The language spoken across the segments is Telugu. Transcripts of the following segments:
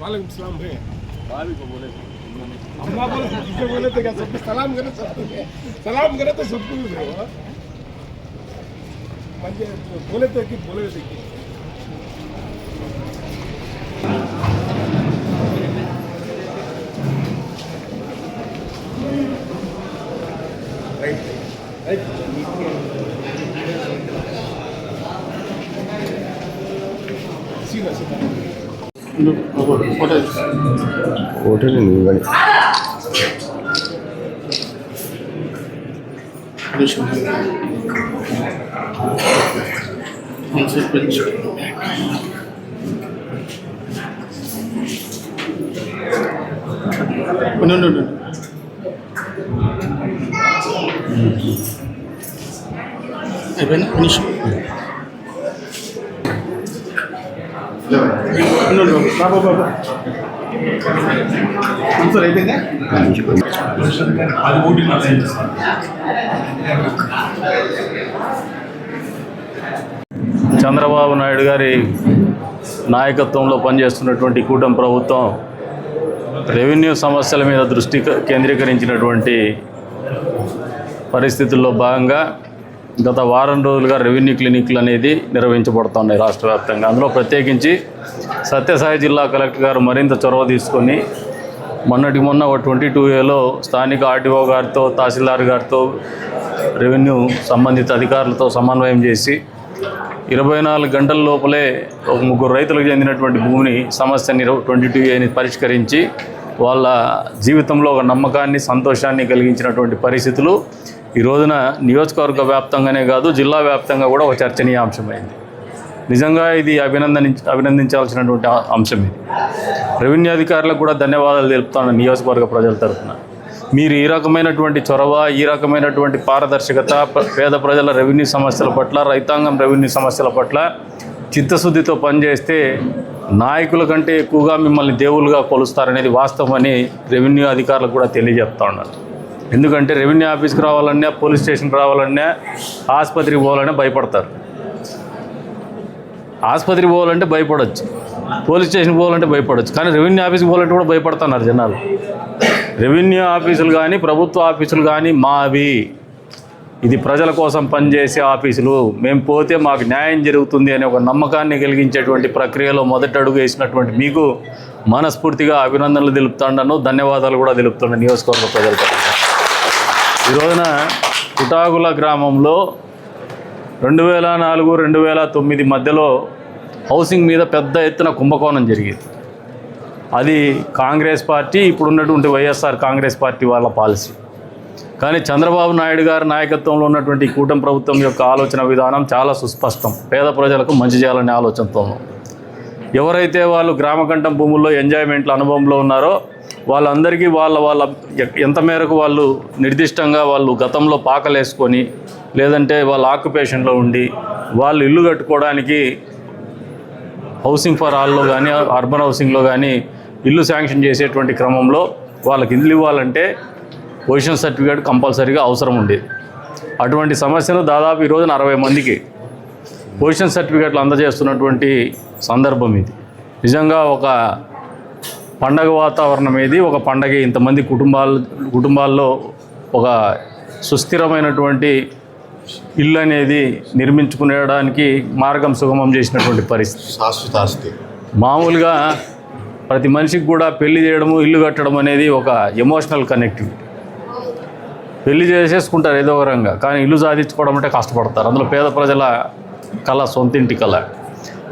वालेकुम सलाम भैया अम्मा बोले तो किसे बोले तो क्या सबको सलाम करे सबको सलाम करे तो सबको भी भैया म्हणजे बोले तो की बोले तो की। Right. You అయిపోయిందా ఫినిష్ ఉండు, ఉండు. బాబా సార్ అయిపోయిందా చంద్రబాబు నాయుడు గారి నాయకత్వంలో పనిచేస్తున్నటువంటి కూటమి ప్రభుత్వం రెవెన్యూ సమస్యల మీద దృష్టి కేంద్రీకరించినటువంటి పరిస్థితుల్లో భాగంగా గత వారం రోజులుగా రెవెన్యూ క్లినిక్లు అనేది నిర్వహించబడుతున్నాయి రాష్ట్ర వ్యాప్తంగా. అందులో ప్రత్యేకించి సత్యసాయి జిల్లా కలెక్టర్ గారు మరింత చొరవ తీసుకొని మొన్నటి మొన్న ఒక ట్వంటీ టూ ఏలో స్థానిక ఆర్టీఓ గారితో తహసీల్దార్ గారితో రెవెన్యూ సంబంధిత అధికారులతో సమన్వయం చేసి ఇరవై నాలుగు గంటల లోపలే ఒక ముగ్గురు రైతులకు చెందినటువంటి భూమిని సమస్యని ట్వంటీ టూ ఏని పరిష్కరించి వాళ్ళ జీవితంలో ఒక నమ్మకాన్ని సంతోషాన్ని కలిగించినటువంటి పరిస్థితులు ఈ రోజున నియోజకవర్గ వ్యాప్తంగానే కాదు జిల్లా వ్యాప్తంగా కూడా ఒక చర్చనీయాంశమైంది నిజంగా ఇది అభినందన అభినందించాల్సినటువంటి అంశం ఇది. రెవెన్యూ అధికారులకు కూడా ధన్యవాదాలు తెలుపుతాను నియోజకవర్గ ప్రజల తరఫున మీరు ఈ రకమైనటువంటి చొరవ ఈ రకమైనటువంటి పారదర్శకత పేద ప్రజల రెవెన్యూ సమస్యల పట్ల రైతాంగం రెవెన్యూ సమస్యల పట్ల చిత్తశుద్ధితో పనిచేస్తే నాయకుల కంటే ఎక్కువగా మిమ్మల్ని దేవుళ్ళుగా కొలుస్తారనేది వాస్తవమని రెవెన్యూ అధికారులకు కూడా తెలియజేస్తా ఉన్నారు ఎందుకంటే రెవెన్యూ ఆఫీస్కి రావాలన్నా పోలీస్ స్టేషన్కి రావాలన్నా ఆసుపత్రికి పోవాలన్నా భయపడతారు. ఆసుపత్రికి పోవాలంటే భయపడవచ్చు పోలీస్ స్టేషన్కి పోవాలంటే భయపడవచ్చు కానీ రెవెన్యూ ఆఫీస్కి పోవాలంటే కూడా భయపడుతున్నారు జనాలు. రెవెన్యూ ఆఫీసులు కానీ ప్రభుత్వ ఆఫీసులు కానీ మావి. ఇది ప్రజల కోసం పనిచేసే ఆఫీసులు. మేము పోతే మాకు న్యాయం జరుగుతుంది అనే ఒక నమ్మకాన్ని కలిగించేటువంటి ప్రక్రియలో మొదటి అడుగు వేసినటువంటి మీకు మనస్ఫూర్తిగా అభినందనలు తెలుపుతాండను. ధన్యవాదాలు కూడా తెలుపుతున్నాను నియోజకవర్గ ప్రజల తరఫున ఈ రోజున కుటాకుల గ్రామంలో రెండు వేల నాలుగు రెండు వేల తొమ్మిది మధ్యలో హౌసింగ్ మీద పెద్ద ఎత్తున కుంభకోణం జరిగింది. అది కాంగ్రెస్ పార్టీ ఇప్పుడు ఉన్నటువంటి వైఎస్ఆర్ కాంగ్రెస్ పార్టీ వాళ్ళ పాలసీ. కానీ చంద్రబాబు నాయుడు గారి నాయకత్వంలో ఉన్నటువంటి కూటమి ప్రభుత్వం యొక్క ఆలోచన విధానం చాలా సుస్పష్టం. పేద ప్రజలకు మంచి చేయాలనే ఆలోచనతో ఎవరైతే వాళ్ళు గ్రామకంఠం భూముల్లో ఎంజాయ్మెంట్ల అనుభవంలో ఉన్నారో వాళ్ళందరికీ వాళ్ళ వాళ్ళ ఎంత మేరకు వాళ్ళు నిర్దిష్టంగా వాళ్ళు గతంలో పాకలేసుకొని లేదంటే వాళ్ళ ఆక్యుపేషన్లో ఉండి వాళ్ళు ఇల్లు కట్టుకోవడానికి హౌసింగ్ ఫర్ ఆల్లో కానీ అర్బన్ హౌసింగ్లో కానీ ఇల్లు శాంక్షన్ చేసేటువంటి క్రమంలో వాళ్ళకి ఇల్లు ఇవ్వాలంటే పొజిషన్ సర్టిఫికేట్ కంపల్సరీగా అవసరం ఉండేది. అటువంటి సమస్యలు దాదాపు ఈ రోజున అరవై మందికి పొజిషన్ సర్టిఫికేట్లు అందజేస్తున్నటువంటి సందర్భం ఇది. నిజంగా ఒక పండగ వాతావరణం ఇది ఒక పండగ. ఇంతమంది కుటుంబాలు కుటుంబాల్లో ఒక సుస్థిరమైనటువంటి ఇల్లు అనేది నిర్మించుకునేడానికి మార్గం సుగమం చేసినటువంటి పరిస్థితి. శాశ్వత ఆస్తి. మామూలుగా ప్రతి మనిషికి కూడా పెళ్ళి చేయడము ఇల్లు కట్టడం అనేది ఒక ఎమోషనల్ కనెక్టివిటీ. పెళ్ళి చేసేసుకుంటారు ఏదో ఒక రంగా కానీ ఇల్లు సాధించుకోవడం అంటే కష్టపడతారు. అందులో పేద ప్రజల కళ సొంతింటి కళ.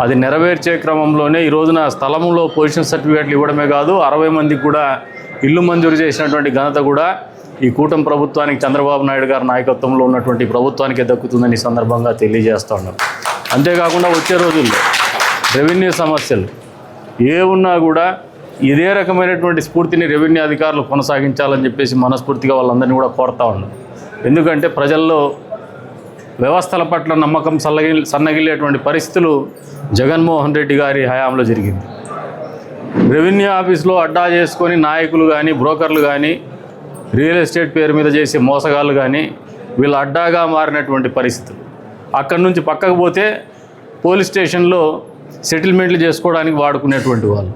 అది నెరవేర్చే క్రమంలోనే ఈ రోజున స్థలంలో పొజిషన్ సర్టిఫికేట్లు ఇవ్వడమే కాదు అరవై మందికి కూడా ఇల్లు మంజూరు చేసినటువంటి ఘనత కూడా ఈ కూటమి ప్రభుత్వానికి చంద్రబాబు నాయుడు గారి నాయకత్వంలో ఉన్నటువంటి ప్రభుత్వానికి దక్కుతుందని ఈ సందర్భంగా తెలియజేస్తా ఉన్నారు అంతేకాకుండా వచ్చే రోజుల్లో రెవెన్యూ సమస్యలు. ఏ ఉన్నా కూడా ఇదే రకమైనటువంటి స్ఫూర్తిని రెవెన్యూ అధికారులు కొనసాగించాలని చెప్పేసి మనస్ఫూర్తిగా వాళ్ళందరినీ కూడా కోరుతా ఉన్నాం. ఎందుకంటే ప్రజల్లో వ్యవస్థల పట్ల నమ్మకం సల్లగి సన్నగిల్లేటువంటి పరిస్థితులు జగన్మోహన్ రెడ్డి గారి హయాంలో జరిగింది. రెవెన్యూ ఆఫీస్లో అడ్డా చేసుకొని నాయకులు కానీ బ్రోకర్లు కానీ రియల్ ఎస్టేట్ పేరు మీద చేసే మోసగాళ్ళు కానీ వీళ్ళు అడ్డాగా మారినటువంటి పరిస్థితులు. అక్కడి నుంచి పక్కకు పోతే పోలీస్ స్టేషన్లో సెటిల్మెంట్లు చేసుకోవడానికి వాడుకునేటువంటి వాళ్ళు.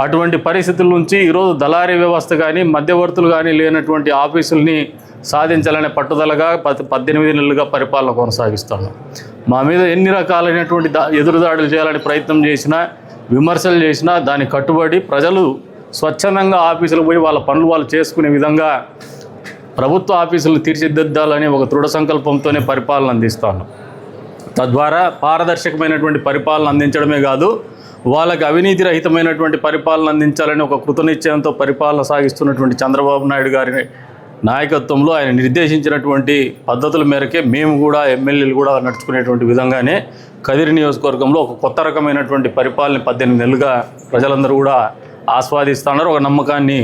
అటువంటి పరిస్థితుల నుంచి ఈరోజు దళారీ వ్యవస్థ కానీ మధ్యవర్తులు కానీ లేనటువంటి ఆఫీసుల్ని సాధించాలనే పట్టుదలగా పద్ పద్దెనిమిది నెలలుగా పరిపాలన కొనసాగిస్తాను మా మీద ఎన్ని రకాలైనటువంటి ఎదురుదాడులు చేయాలని ప్రయత్నం చేసినా విమర్శలు చేసినా దాని కట్టుబడి ప్రజలు స్వచ్ఛందంగా ఆఫీసులు పోయి వాళ్ళ పనులు వాళ్ళు చేసుకునే విధంగా ప్రభుత్వ ఆఫీసులు తీర్చిదిద్దాలని ఒక దృఢ సంకల్పంతోనే పరిపాలన అందిస్తాను తద్వారా పారదర్శకమైనటువంటి పరిపాలన అందించడమే కాదు వాళ్ళకి అవినీతి రహితమైనటువంటి పరిపాలన అందించాలని ఒక కృతనిశ్చయంతో పరిపాలన సాగిస్తున్నటువంటి చంద్రబాబు నాయుడు గారి నాయకత్వంలో ఆయన నిర్దేశించినటువంటి పద్ధతుల మేరకే మేము కూడా ఎమ్మెల్యేలు కూడా నడుచుకునేటువంటి విధంగానే కదిరి నియోజకవర్గంలో ఒక కొత్త రకమైనటువంటి పరిపాలన పద్దెనిమిది నెలలుగా ప్రజలందరూ కూడా ఆస్వాదిస్తున్నారు. ఒక నమ్మకాన్ని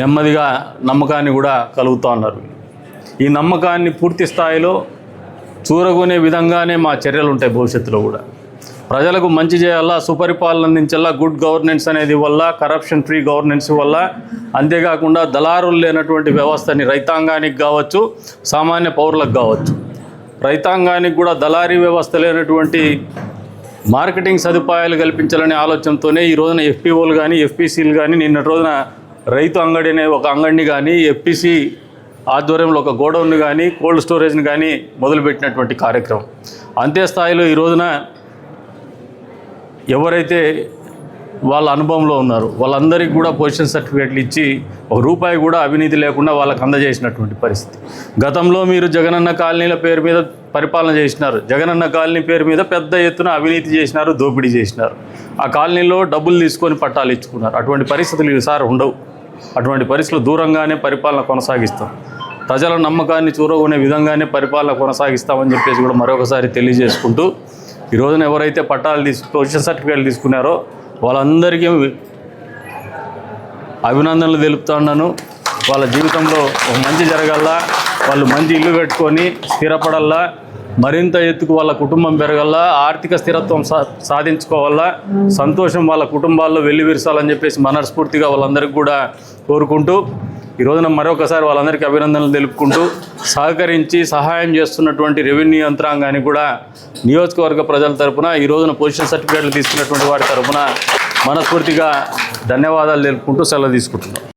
నెమ్మదిగా నమ్మకాన్ని కూడా కలుగుతూ ఉన్నారు. ఈ నమ్మకాన్ని పూర్తి స్థాయిలో చూరగొనే విధంగానే మా చర్యలు ఉంటాయి భవిష్యత్తులో కూడా. ప్రజలకు మంచి చేయాలా సుపరిపాలన అందించాలా గుడ్ గవర్నెన్స్ అనేది వల్ల కరప్షన్ ఫ్రీ గవర్నెన్స్ వల్ల అంతేకాకుండా దళారులు లేనటువంటి వ్యవస్థని రైతాంగానికి కావచ్చు సామాన్య పౌరులకు కావచ్చు. రైతాంగానికి కూడా దళారీ వ్యవస్థ లేనటువంటి మార్కెటింగ్ సదుపాయాలు కల్పించాలనే ఆలోచనతోనే ఈ రోజున ఎఫ్పిఓలు కానీ ఎఫ్పిసిలు కానీ నిన్నటి రోజున రైతు అంగడి అనే ఒక అంగడిని కానీ ఎఫ్పిసి ఆధ్వర్యంలో ఒక గోడౌన్ కానీ కోల్డ్ స్టోరేజ్ని కానీ మొదలుపెట్టినటువంటి కార్యక్రమం. అంతే స్థాయిలో ఈ రోజున ఎవరైతే వాళ్ళ అనుభవంలో ఉన్నారు వాళ్ళందరికీ కూడా పొజిషన్ సర్టిఫికేట్లు ఇచ్చి ఒక రూపాయి కూడా అవినీతి లేకుండా వాళ్ళకి అందజేసినటువంటి పరిస్థితి. గతంలో మీరు జగనన్న కాలనీల పేరు మీద పరిపాలన చేసినారు. జగనన్న కాలనీ పేరు మీద పెద్ద ఎత్తున అవినీతి చేసినారు దోపిడీ చేసినారు. ఆ కాలనీలో డబ్బులు తీసుకొని పట్టాలు ఇచ్చుకున్నారు. అటువంటి పరిస్థితులు ఈసారి ఉండవు. అటువంటి పరిస్థితులు దూరంగానే పరిపాలన కొనసాగిస్తాం. ప్రజల నమ్మకాన్ని చూరగొనే విధంగానే పరిపాలన కొనసాగిస్తామని చెప్పేసి కూడా మరొకసారి తెలియజేసుకుంటూ ఈ రోజున ఎవరైతే పట్టాలు తీసు పొజిషన్ సర్టిఫికేట్లు తీసుకున్నారో వాళ్ళందరికీ అభినందనలు తెలుపుతున్నాను వాళ్ళ జీవితంలో ఒక మంచి జరగల్లా వాళ్ళు మంచి ఇల్లు పెట్టుకొని స్థిరపడల్లా మరింత ఎత్తుకు వాళ్ళ కుటుంబం పెరగల్లా ఆర్థిక స్థిరత్వం సా సాధించుకోవాలా సంతోషం వాళ్ళ కుటుంబాల్లో వెల్లివిరసాలని చెప్పేసి మనస్ఫూర్తిగా వాళ్ళందరికీ కూడా కోరుకుంటూ ఈ రోజున మరొకసారి వాళ్ళందరికీ అభినందనలు తెలుపుకుంటూ సహకరించి సహాయం చేస్తున్నటువంటి రెవెన్యూ యంత్రాంగాన్ని కూడా నియోజకవర్గ ప్రజల తరపున ఈ రోజున పొజిషన్ సర్టిఫికేట్లు తీసుకున్నటువంటి వారి తరపున మనస్ఫూర్తిగా ధన్యవాదాలు తెలుపుకుంటూ సెలవు తీసుకుంటున్నాం.